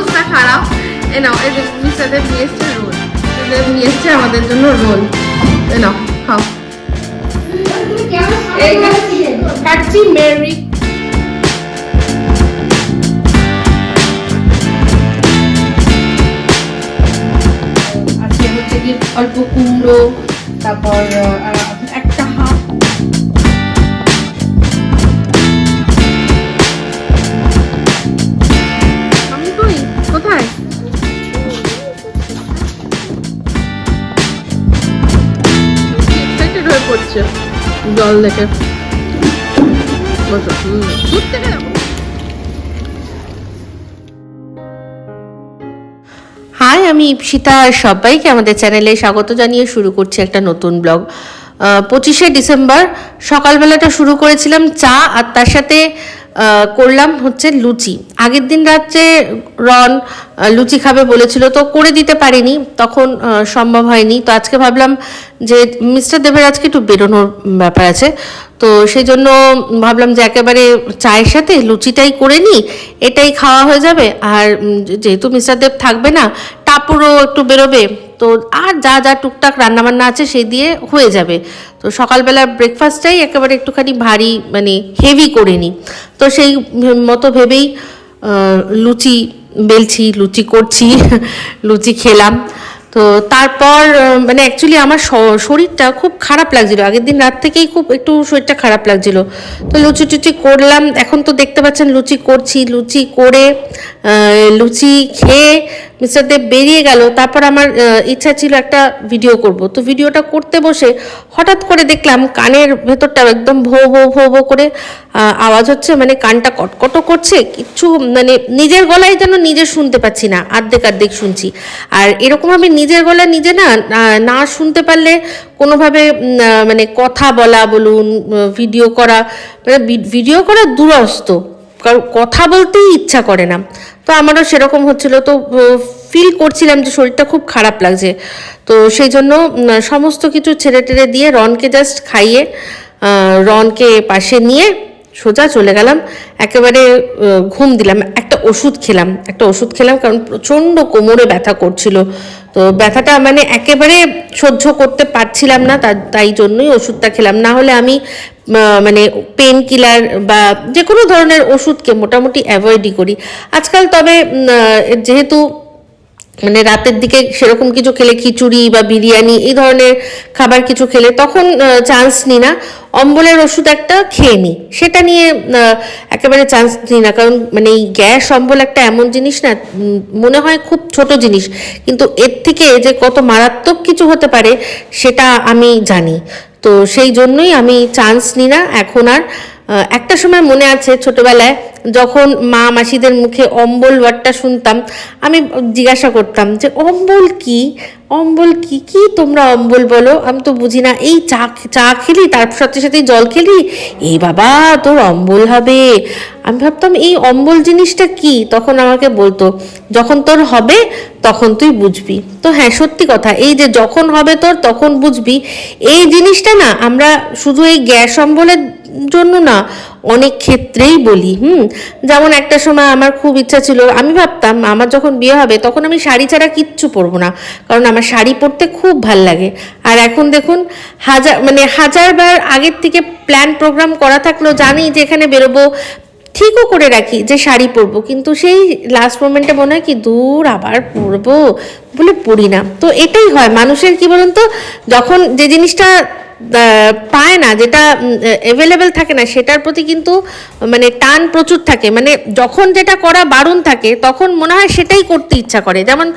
অবস্থা খারাপ। এ নাও এই যে মিস্টারদের নিয়ে এসছে রোল। এদের নিয়ে এসছে আমাদের জন্য রোল। এ নাও খাও। কাটছি মেরি। অল্প কুমড়ো তারপর আহ, জল দেখে। হাই, আমি ইপসিতা সবাইকে আমাদের চ্যানেলে স্বাগত জানিয়ে শুরু করছি একটা নতুন ব্লগ। পঁচিশে ডিসেম্বর সকালবেলাটা শুরু করেছিলাম চা আর তার সাথে করলাম হচ্ছে লুচি। আগের দিন রাত্রে রন লুচি খাবে বলেছিল, তো করে দিতে পারিনি, তখন সম্ভব হয়নি। তো আজকে ভাবলাম যে মিস্টার দেবের আজকে একটু বেরোনোর ব্যাপার আছে। তো সেই জন্য ভাবলাম যে একেবারে চায়ের সাথে লুচিটাই করে নিই, এটাই খাওয়া হয়ে যাবে। আর যেহেতু মিস্টার দেব থাকবে না, টাপুরও একটু বেরোবে তো আর যা যা টুকটাক রান্নাবান্না আছে সেই দিয়ে হয়ে যাবে। তো সকালবেলা ব্রেকফাস্টটাই একেবারে একটুখানি ভারী মানে হেভি করে নিই। তো সেই মতো ভেবেই লুচি বেলছি, লুচি করছি, লুচি খেলাম। তো তারপর মানে অ্যাকচুয়ালি আমার শরীরটা খুব খারাপ লাগছিল। আগের দিন রাত থেকেই খুব একটু শরীরটা খারাপ লাগছিল। তো লুচি টুচি করলাম। এখন তো দেখতে পাচ্ছেন, লুচি করছি, লুচি করে লুচি খেয়ে মিস্টার দেব বেরিয়ে গেল, তারপর আমার ইচ্ছা ছিল একটা ভিডিও করব। তো ভিডিওটা করতে বসে হঠাৎ করে দেখলাম কানের ভেতরটা একদম ভো ভো ভো ভো করে আওয়াজ হচ্ছে মানে কানটা কটকট করছে, কিচ্ছু মানে নিজের গলায় যেন নিজে শুনতে পাচ্ছি না, আর্ধেক আর্ধেক শুনছি। আর এরকম আমি নিজের গলা নিজে না না শুনতে পারলে কোনোভাবে মানে কথা বলা বলুন ভিডিও করা মানে ভিডিও করা দূরস্ত। কারণ কথা বলতেই ইচ্ছা করে না। তো আমারও সেরকম হচ্ছিল। তো ফিল করছিলাম যে শরীরটা খুব খারাপ লাগছে। তো সেই জন্য সমস্ত কিছু ছেড়ে টেড়ে দিয়ে রনকে জাস্ট খাইয়ে রনকে পাশে নিয়ে সোজা চলে গেলাম, একেবারে ঘুম দিলাম, একটা ওষুধ খেলাম, একটা ওষুধ খেলাম, কারণ প্রচণ্ড কোমরে ব্যথা করছিল। তো ব্যথাটা মানে একেবারে সহ্য করতে পারছিলাম না তাই জন্যই ওষুধটা খেলাম। না হলে আমি মানে পেন কিলার বা যে কোনো ধরনের ওষুধকে মোটামুটি অ্যাভয়েডই করি। আজকাল তবে যেহেতু মানে রাতের দিকে সেরকম কিছু খেলে খিচুড়ি বা বিরিয়ানি, এই ধরনের খাবার কিছু খেলে তখন চান্স নিই না অম্বলের ওষুধ একটা খেয়ে নিই সেটা নিয়ে একেবারে চান্স নিই না কারণ মানে এই গ্যাস অম্বল একটা এমন জিনিস না মনে হয় খুব ছোট জিনিস। কিন্তু এর থেকে যে কত মারাত্মক কিছু হতে পারে, সেটা আমি জানি। তো সেই জন্যই আমি চান্স নিই না এখন আর একটা সময় মনে আছে ছোটবেলায় যখন মা মাসিদের মুখে অম্বল ওয়ার্ডটা শুনতাম, আমি জিজ্ঞাসা করতাম যে, অম্বল কি? অম্বল কি? কি তোমরা অম্বল বলো? আমি তো বুঝি না, এই চা চা খেলি, তার সাথে সাথে জল খেলি? এই বাবা, তোর অম্বল হবে। আমি ভাবতাম, এই অম্বল জিনিসটা কি? তখন আমাকে বলতো, যখন তোর হবে, তখন তুই বুঝবি। তো হ্যাঁ সত্যি কথা, এই যে যখন হবে তোর, তখন বুঝবি। এই জিনিসটা না, আমরা শুধু এই গ্যাস অম্বলের জন্য না, অনেক ক্ষেত্রেই বলি, হুম? যেমন একটা সময় আমার খুব ইচ্ছা ছিল, আমি ভাবতাম আমার যখন বিয়ে হবে তখন আমি শাড়ি ছাড়া কিচ্ছু পরবো না, কারণ আমার শাড়ি পরতে খুব ভালো লাগে। আর এখন দেখুন হাজার মানে হাজারবার আগের থেকে প্ল্যান প্রোগ্রাম করা থাকলেও জানি যে এখানে বেরোবো, ঠিকও করে রাখি যে শাড়ি পরবো, কিন্তু সেই লাস্ট মোমেন্টে মনে হয় কি দূর আবার পরবো বলে পরি না। তো এটাই হয় মানুষের, কি বলুন তো, যখন যে জিনিসটা পায় না যেটা অ্যাভেলেবেল থাকে না সেটার প্রতি কিন্তু মানে টান প্রচুর থাকে। মানে যখন যেটা করা বারণ থাকে তখন মনে হয় সেটাই করতে ইচ্ছা করে। যেমন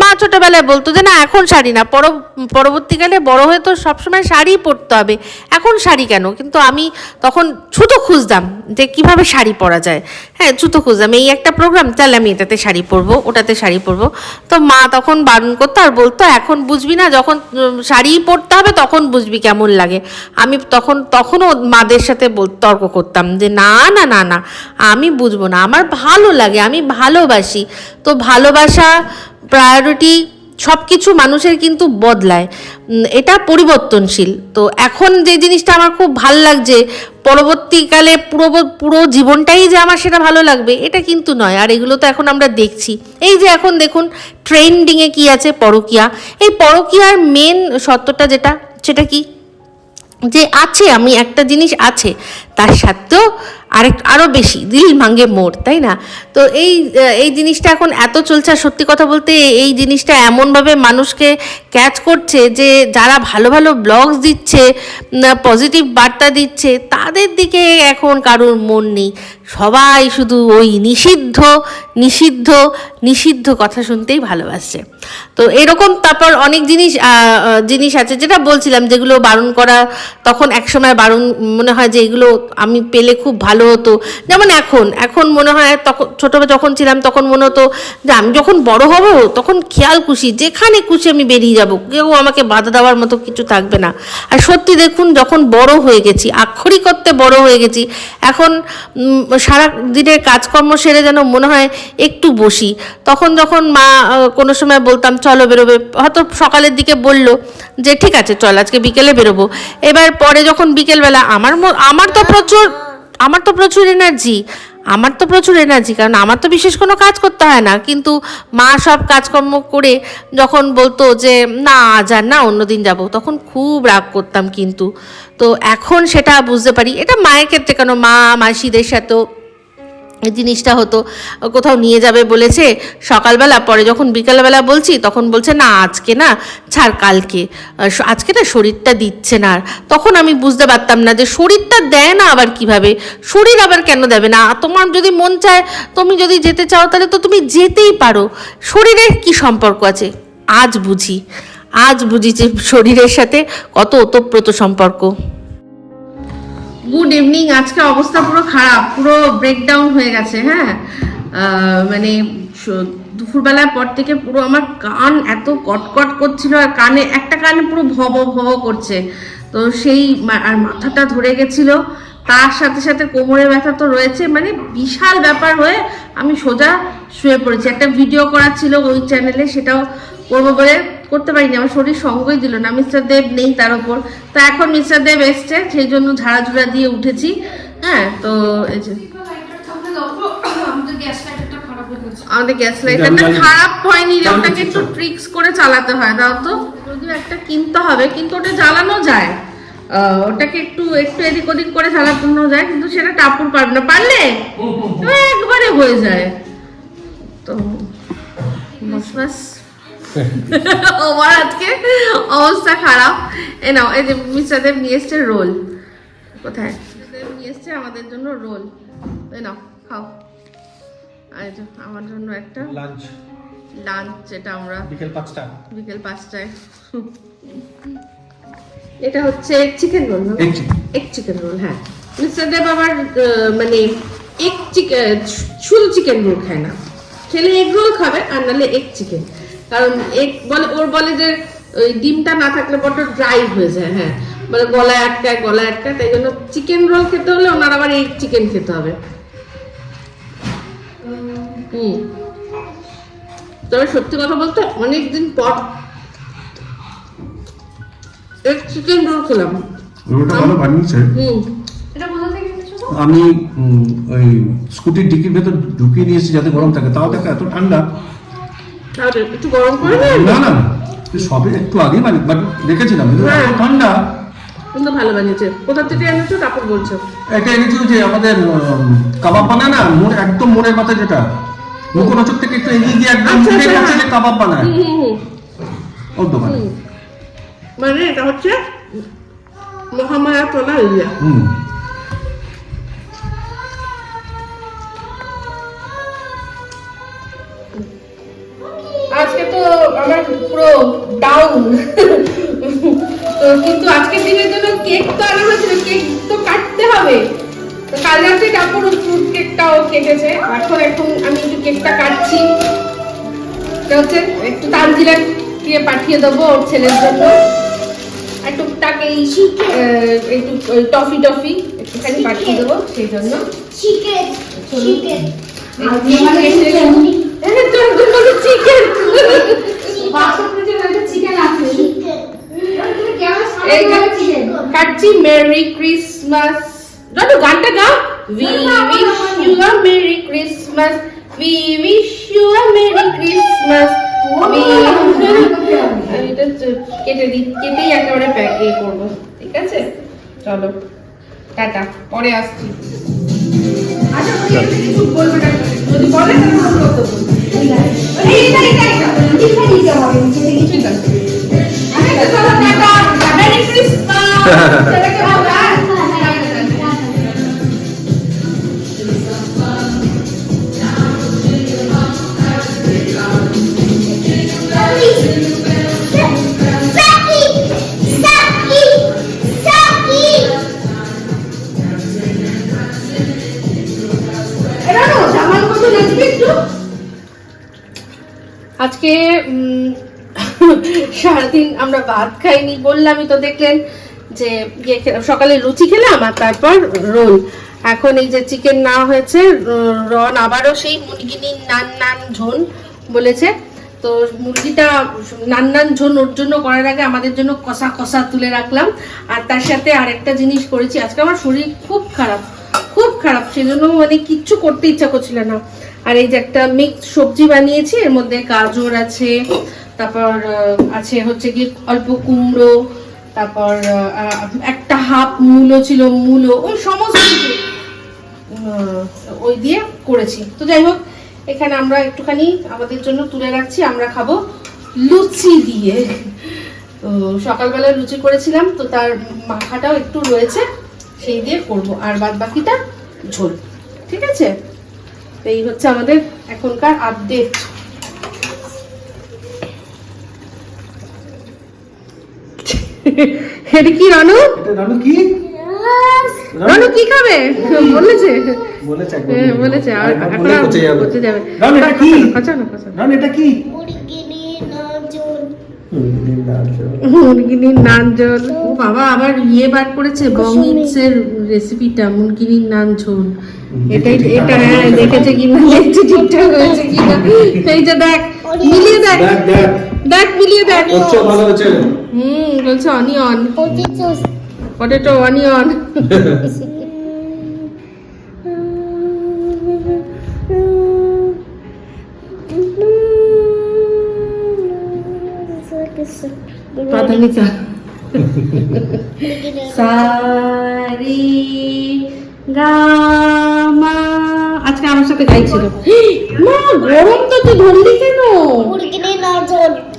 মা ছোটোবেলায় বলতো যে না এখন শাড়ি না পর পরবর্তীকালে বড় হয়ে তো সবসময় শাড়ি পরতে হবে। এখন শাড়ি কেন? কিন্তু আমি তখন ছুতো খুঁজতাম যে কীভাবে শাড়ি পরা যায়। হ্যাঁ ছুতো খুঁজতাম এই একটা প্রোগ্রাম তাহলে আমি এটাতে শাড়ি পরবো ওটাতে শাড়ি পরবো। তো মা তখন বারণ করতো আর বলতো এখন বুঝবি না যখন শাড়ি পরতে হবে তখন বুঝবি কেমন লাগে? আমি তখন, তখনও মাদের সাথে তর্ক করতাম যে, না না না না, আমি বুঝব না। আমার ভালো লাগে, আমি ভালোবাসি। তো ভালোবাসা প্রায়োরিটি সব কিছু মানুষের কিন্তু বদলায়। এটা পরিবর্তনশীল। তো এখন যে জিনিসটা আমার খুব ভালো লাগছে, পরবর্তীকালে পুরো পুরো জীবনটাই যে আমার সেটা ভালো লাগবে, এটা কিন্তু নয়। আর এগুলো তো এখন আমরা দেখছি। এই যে এখন দেখুন ট্রেন্ডিংয়ে কি আছে? পরকিয়া। এই পরকিয়ার মেন সত্যটা যেটা, সেটা কি? যে আছে আমি একটা জিনিস আছে। তার সাথেও আরেক আরও বেশি, দিল ভাঙ্গে মোর, তাই না? তো এই এই জিনিসটা এখন এত চলছে, আর সত্যি কথা বলতে এই জিনিসটা এমনভাবে মানুষকে ক্যাচ করছে যে যারা ভালো ভালো ব্লগস দিচ্ছে পজিটিভ বার্তা দিচ্ছে, তাদের দিকে এখন কারোর মন নেই। সবাই শুধু ওই নিষিদ্ধ নিষিদ্ধ নিষিদ্ধ কথা শুনতেই ভালোবাসছে। তো এরকম তারপর অনেক জিনিস জিনিস আছে, যেটা বলছিলাম, যেগুলো বারণ করা, তখন একসময় বারণ মনে হয় যে এগুলো আমি পেলে খুব ভালো হতো। যেমন এখন এখন মনে হয় তখন ছোটো যখন ছিলাম তখন মনে হতো যে আমি যখন বড় হব, তখন খেয়াল খুশি, যেখানে খুশি আমি বেরিয়ে যাব। কেউ আমাকে বাধা দেওয়ার মতো কিছু থাকবে না। আর সত্যি দেখুন, যখন বড় হয়ে গেছি আক্ষরিক করতে বড় হয়ে গেছি, এখন সারা দিনের কাজকর্ম সেরে যেন মনে হয় একটু বসি। তখন যখন মা কোনো সময় বলতাম, চলো বেরোবে। হয়তো সকালের দিকে বলল যে, ঠিক আছে, চল, আজকে বিকেলে বেরোবো। এবার পরে যখন বিকেলবেলা, আমার আমার তো প্রচুর, আমার তো প্রচুর এনার্জি আমার তো প্রচুর এনার্জি কারণ আমার তো বিশেষ কোনো কাজ করতে হয় না। কিন্তু মা সব কাজকর্ম করে যখন বলতো যে, না, আজ আর না, অন্যদিন যাব। তখন খুব রাগ করতাম কিন্তু। তো এখন সেটা বুঝতে পারি। এটা মায়ের ক্ষেত্রে কেন? মা, মাসিদের সাথেও জিনিসটা হতো। কোথাও নিয়ে যাবে বলেছে, সকালবেলা, পরে যখন বিকালবেলা বলছি, তখন বলছে, না, আজকে না, ছাড় কালকে। আজকে না শরীরটা দিচ্ছে না। আর তখন আমি বুঝতে পারতাম না যে শরীরটা দেয় না আবার কীভাবে? শরীর আবার কেন দেবে না? তোমার যদি মন চায়, তুমি যদি যেতে চাও, তাহলে তো তুমি যেতেই পারো। শরীরের কি সম্পর্ক আছে? আজ বুঝি। আজ বুঝি যে শরীরের সাথে কত ওতপ্রোত সম্পর্ক। Good evening. আজকে অবস্থা পুরো খারাপ, পুরো ব্রেকডাউন হয়ে গেছে হ্যাঁ? মানে দুপুরবেলার পর থেকে পুরো আমার কান এত কটকট করছিল আর কানে, একটা কানে পুরো ভব ভব করছে। তো সেই আর মাথাটা ধরে গেছিল। তার সাথে সাথে কোমরে ব্যথা তো রয়েছে মানে বিশাল ব্যাপার হয়ে আমি সোজা শুয়ে পড়েছি। একটা ভিডিও করা ছিল ওই চ্যানেলে সেটাও করব বলে করতে পারিনি আমার শরীর সঙ্গই দিল না মিস্টার দেব নেই তার উপর তো এখন মিস্টার দেব এসছে সেই জন্য ঝাড়াঝুড়া দিয়ে উঠেছি। হ্যাঁ তো এই যে আমাদের গ্যাস লাইটারটা খারাপ হয়নি রে ওটাকে একটু ট্রিক্স করে চালাতে হয় দাও তো। যদিও একটা কিনতে হবে কিন্তু ওটা জ্বালানো যায়। ওটাকে একটু একটু এদিক ওদিক করে চালানো যায় কিন্তু সেটা টাপুর পারবে না। পারলে একবারে হয়ে যায়। তো বাস বাস। আমার আজকে অবস্থা খারাপ। এ নাও এই যে মিস্টার দেব নিয়ে এসছে রোল। কোথায়? দেব নিয়ে এসছে আমাদের জন্য রোল। এ নাও খাও। আর আমার জন্য একটা লাঞ্চ লাঞ্চ যেটা আমরা বিকেল পাঁচটা বিকেল পাঁচটায়। এটা হচ্ছে চিকেন রোল এক চিকেন রোল হ্যাঁ। মিস্টার দেব আবার মানে এক চিকেন শুধু চিকেন রোল খায় না। খেলে এগ রোল খাবে আর নাহলে এগ চিকেন কারণ এক বলে ওর বলে যে ওই ডিমটা না থাকলে বড্ড ড্রাই হয়ে যায় হ্যাঁ। মানে গলায় আটকায় গলায় আটকায় তাই জন্য চিকেন রোল খেতে হলে ওনার আবার এগ চিকেন খেতে হবে। হুম। তবে সত্যি কথা বলতে অনেকদিন পর এক চিকেন রোল খেলাম। রোলটা ভালো বানিয়েছে। হুম। আমি ওই স্কুটির ডিকির ভেতর ঢুকিয়ে নিয়েছি যাতে গরম থাকে। তাও দেখো এত ঠান্ডা। একটু গরম করে না না সবে একটু আগে বানি বাট দেখেছিলাম। হ্যাঁ। ঠান্ডা। কিন্তু ভালো বানিয়েছে। কোথা থেকে এনেছো? তারপর বলছো। এটা এনেছি যে আমাদের কাবাব বানায় না? মোড় একদম মোড়ের মাথায় যেটা। মুখোনচর থেকে একটু এগিয়ে গিয়ে একদম আচ্ছা, মুখের আচ্ছা, কাছে হ্যাঁ। যে কাবাব বানায়। ওর দোকানে। মানে এটা হচ্ছে মহামায়া তোলা এরিয়া। হুম। কেটেছে এখন এখন আমি একটু কেকটা কাটছি। এটা হচ্ছে একটু তানজিলা দিয়ে পাঠিয়ে দেবো ওর ছেলের জন্য। আর টুকটাক এই একটু টফি টফি একটুখানি পাঠিয়ে দেবো সেই জন্য। কাটছি মেরি ক্রিসমাস। জানো গানটা গাও। We wish you a merry Christmas we wish you a merry Christmas এটা কেটে দিই কেটেই একেবারে প্যাক ইয়ে করব ঠিক আছে? চলো টাটা পরে আসছি। আচ্ছা কিছু বলবে যদি বলে সারাদিন আমরা ভাত খাইনি, বললামই তো দেখলেন যে ইয়ে সকালে লুচি খেলাম আর তারপর রোল। এখন এই যে চিকেন না হয়েছে রন আবারও সেই মুরগিনির নান নান ঝোল বলেছে। তো মুরগিটা নান নান ঝোল ওর জন্য করার আগে আমাদের জন্য কষা কষা তুলে রাখলাম। আর তার সাথে আরেকটা জিনিস করেছি, আজকে আমার শরীর খুব খারাপ খুব খারাপ, সেজন্য মানে কিচ্ছু করতে ইচ্ছা করছিল না। আর এই যে একটা মিক্সড সবজি বানিয়েছি, এর মধ্যে গাজর আছে তারপর আছে হচ্ছে কি অল্প কুমড়ো, তারপর একটা হাফ মূলো ছিল, মূলো, ওই সমস্ত ওই দিয়ে করেছি। তো যাই হোক, এখানে আমরা একটুখানি আমাদের জন্য তুলে রাখছি, আমরা খাব লুচি দিয়ে। তো সকালবেলা লুচি করেছিলাম, তো তার মাখাটাও একটু রয়েছে, সেই দিয়ে করব। আর বাদ বাকিটা ঝোল, ঠিক আছে? এই হচ্ছে আমাদের এখনকার আপডেট এটা কি রানু? রানু কি? রানু? কি খাবে? বলেছে। বলেছে হ্যাঁ, বলেছে। আর পচে যাবে। রানু এটা কি? না রানু এটা কি? মুরগিনির নান ও বাবা আবার ইয়ে বার করেছে বমিটসের রেসিপিটা মুরগিনির নান ঝোল এটাই এটা হ্যাঁ দেখেছে কিনা দেখছে ঠিকঠাক হয়েছে কিনা। এই যে দেখ মিলিয়ে দেখ দেখ। দেখ মিলিয়ে দেখ। হচ্ছে ভালো হচ্ছে হুম বলছে অনিয়ন। Potato onion. প্রাথমিকা সারি গামা। আজকে আমার সাথে গাইছিল মা গরম তো তুই ধরলি কেন?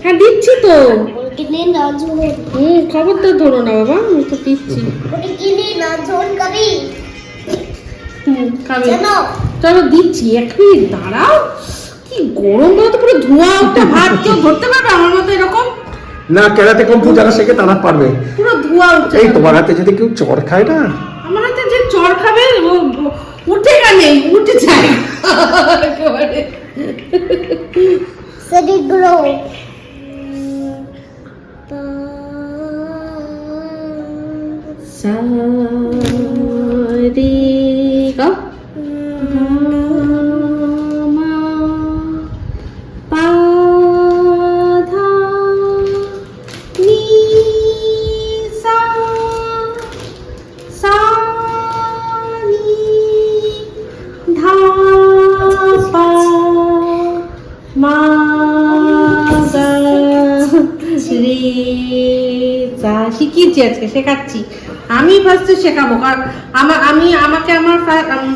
হ্যাঁ দিচ্ছি তো। হুম খবর তো ধরো না বাবা আমি তো দিচ্ছি। চলো দিচ্ছি এক মিনিট দাঁড়াও। কি গরম তো পুরো ধোঁয়া ওটা ভাত কেউ ধরতে পারবে আমার মতো এরকম? না কেরাতে কম্পু যারা শেখে তারা পারবে। পুরো ধোঁয়া উঠছে এই তোমার হাতে যদি কেউ চড় খায় না? আমার হাতে যে চর খাবে উঠে গেলে উঠে যায়। একেবারে। সারি গা মা পা ধা সা সা নি ধা পা মা গা শিখিয়েছি আজকে শেখাচ্ছি। আমি ফার্স্টে শেখাবো কারণ আমার আমি আমাকে আমার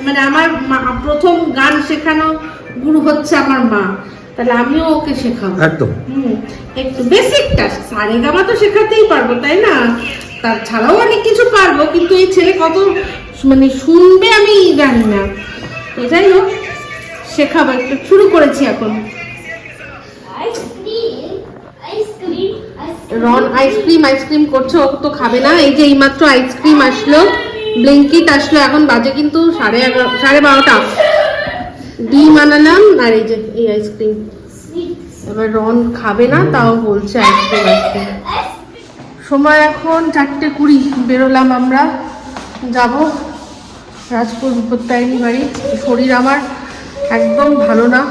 মানে আমার প্রথম গান শেখানো গুরু হচ্ছে আমার মা। তাহলে আমিও ওকে শেখাবো। একদম। হুম, একটু বেসিকটা সারে গামা তো শেখাতেই পারব তাই না? তার ছাড়াও অনেক কিছু পারব কিন্তু এই ছেলে কত মানে শুনবে আমি জানি না। তো যাই হোক শেখাবো একটু শুরু করেছি এখন। রন আইসক্রিম আইসক্রিম করছে, ও তো খাবে না। এই যে এইমাত্র আইসক্রিম আসলো ব্লিঙ্কিট আসলো, এখন বাজে কিন্তু সাড়ে এগারো, সাড়ে বারোটা। ডিম আনালাম, আর এই যে এই আইসক্রিম এবার রন খাবে না, তাও বলছে আইসক্রিম আইসক্রিম সময় এখন চারটে কুড়ি, বেরোলাম আমরা। যাব রাজপুর বিপত্তায়নী বাড়ি। শরীর আমার একদম ভালো না।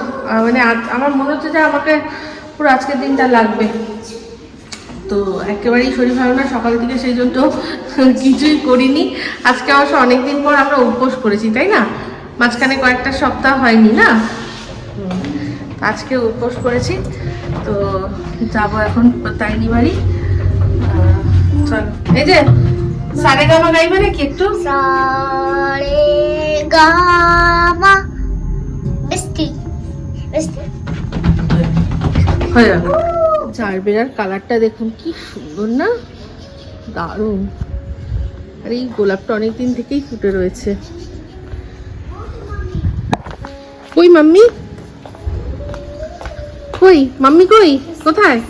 মানে আমার মনে হচ্ছে যে আমাকে পুরো আজকের দিনটা লাগবে। তো একেবারেই শরীর ভালো না সকাল থেকে সেই জন্য কিছুই করিনি। আজকে অবশ্য অনেকদিন পর আমরা উপোস করেছি তাই না? মাঝখানে কয়েকটা সপ্তাহ হয়নি না? আজকে উপোস করেছি তো যাব এখন তাইনি বাড়ি। চল। এই যে সারে গামা গাইবে নাকি একটু? সারে গামা। হয়ে যাবে। চারবেরার কালারটা দেখুন কি সুন্দর না? দারুণ। আর এই গোলাপটা অনেকদিন থেকেই ফুটে রয়েছে। কই মাম্মি? কই? মাম্মি কই? কোথায়?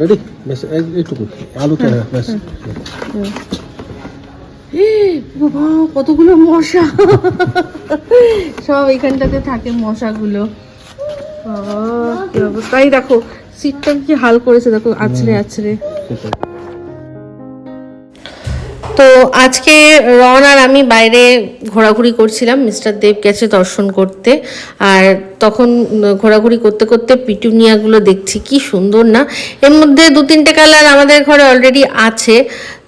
রেডি এই- এইটুকু। আলু এ, বাবা কতগুলো মশা। সব এখানটাতে থাকে মশাগুলো। অবস্থা? এই দেখো সিটটা কি হাল করেছে দেখো আছড়ে আছড়ে। তো আজকে রন আর আমি বাইরে ঘোরাঘুরি করছিলাম মিস্টার দেব গেছে দর্শন করতে। আর তখন ঘোরাঘুরি করতে করতে পিটুনিয়াগুলো দেখছি, কি সুন্দর না? এর মধ্যে দু তিনটে কালার আমাদের ঘরে অলরেডি আছে।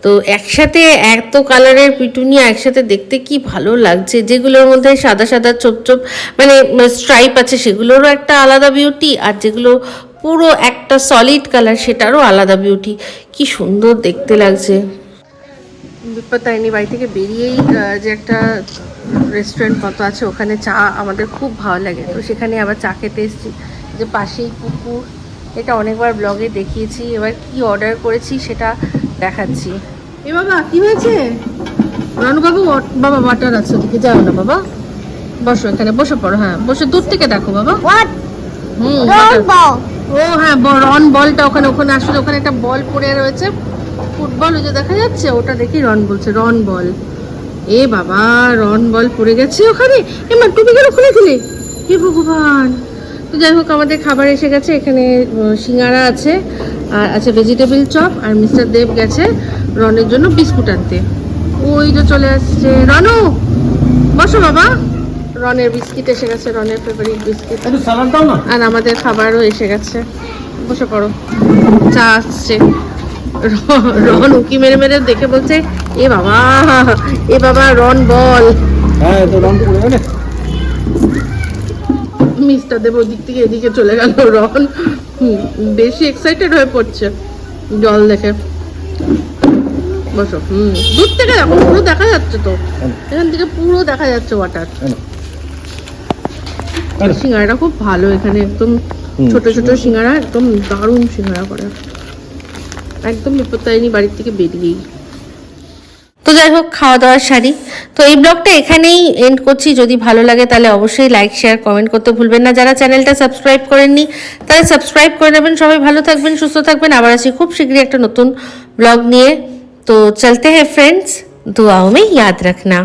তো একসাথে এত কালারের পিটুনিয়া একসাথে দেখতে কি ভালো লাগছে, যেগুলোর মধ্যে সাদা সাদা ছোপ ছোপ মানে স্ট্রাইপ আছে, সেগুলোরও একটা আলাদা বিউটি আর যেগুলো পুরো একটা সলিড কালার সেটারও আলাদা বিউটি কি সুন্দর দেখতে লাগছে। বিপত্তায়নি বাড়ি থেকে বেরিয়েই যে একটা রেস্টুরেন্ট মতো আছে ওখানে চা আমাদের খুব ভালো লাগে। তো সেখানে আবার চা খেতে এসেছি। যে পাশেই পুকুর এটা অনেকবার ব্লগে দেখিয়েছি। এবার কি অর্ডার করেছি সেটা দেখাচ্ছি। এ বাবা কি হয়েছে? রানু বাবু বাবা ওয়াটার আছে ওদিকে যাও না বাবা। বসো এখানে বসে পড়ো হ্যাঁ বসে দূর থেকে দেখো বাবা। হুম ও হ্যাঁ ব- রন বলটা ওখানে ওখানে আসলে ওখানে একটা বল পড়ে রয়েছে। ফুটবল ওই যে দেখা যাচ্ছে? ওটা দেখি রন বলছে রন বল। এ বাবা রন বল পড়ে গেছে ওখানে? এমা টুপি কেন খুলে দিলে? হে ভগবান। তো যাই হোক আমাদের খাবার এসে গেছে এখানে সিঙ্গারা আছে আর আছে ভেজিটেবিল চপ আর মিস্টার দেব গেছে রনের জন্য বিস্কুট আনতে। ওই যে চলে আসছে। রনু বসো বাবা। রনের বিস্কিট এসে গেছে রনের ফেভারিট বিস্কিট। আর আমাদের খাবারও এসে গেছে। বসে পড়ো। চা আসছে। রন উকি মেরে মেরে দেখে বলছে এ বাবা এ বাবা রন বল। হ্যাঁ তো রং পড়ে মিস্টার দেব ওদিক থেকে এদিকে চলে গেল রন। বেশি এক্সাইটেড হয়ে পড়ছে জল দেখে। বসো হুম দূর থেকে দেখো পুরো দেখা যাচ্ছে তো। এখান থেকে পুরো দেখা যাচ্ছে ওয়াটার সিঙ্গারাটা খুব ভালো এখানে একদম ছোট ছোট সিঙ্গারা একদম দারুণ সিঙ্গারা করে। একদম বিপত্তারিণী বাড়ির থেকে বেরিয়েই। তো যাই হোক খাওয়া দাওয়ার শাড়ি তো এই ব্লগটা এখানেই এন্ড করছি। যদি ভালো লাগে তাহলে অবশ্যই লাইক শেয়ার কমেন্ট করতে ভুলবেন না। যারা চ্যানেলটা সাবস্ক্রাইব করেননি তারা সাবস্ক্রাইব করে নেবেন। সবাই ভালো থাকবেন, সুস্থ থাকবেন। আবার আসি খুব শীঘ্রই একটা নতুন ব্লগ নিয়ে। তো চলতে হ্যাঁ ফ্রেন্ডস দুয়াও মে ইয়াদ রাখনা।